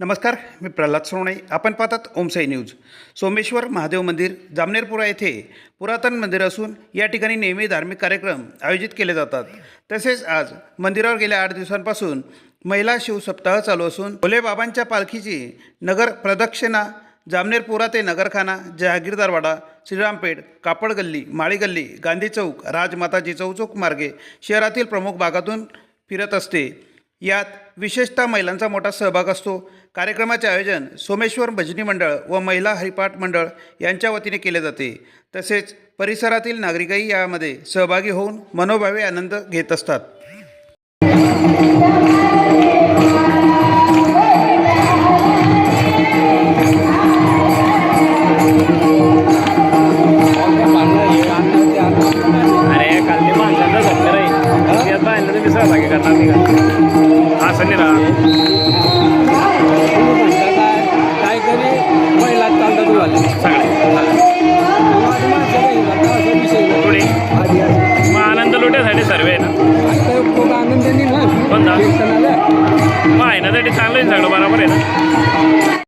नमस्कार मी प्रल्हाद सोनवणे. आपण पाहतात ओमसाई न्यूज. सोमेश्वर महादेव मंदिर जामनेरपुरा येथे पुरातन मंदिर असून या ठिकाणी नेहमी धार्मिक कार्यक्रम आयोजित केले जातात. तसेच आज मंदिरावर गेल्या आठ दिवसांपासून महिला शिवसप्ताह चालू असून भोलेबाबांच्या पालखीची नगर प्रदक्षिणा जामनेरपुरा ते नगरखाना जहागीरदारवाडा श्रीरामपेठ कापड गल्ली माळी गल्ली गांधी चौक राजमाताजी चौचौक मार्गे शहरातील प्रमुख भागातून फिरत असते. यात विशेषतः महिलांचा मोठा सहभाग असतो. कार्यक्रमाचे आयोजन सोमेश्वर भजनी मंडळ व महिला हरिपाठ मंडळ यांच्या वतीने केले जाते. तसेच परिसरातील नागरिकही यामध्ये सहभागी होऊन मनोभावे आनंद घेत असतात. अरे काल ते माणसांना झटलं रे यात बाहेर तुम्ही सहभागी करणार नाही असं नाही राहा काहीतरी महिला चालतात झाले. सगळे. मग आनंद लुट्यासाठी सर्व आहे ना. ना. कोणता? मग आहे ना साठी चांगलं आहे सगळं बरोबर आहे ना.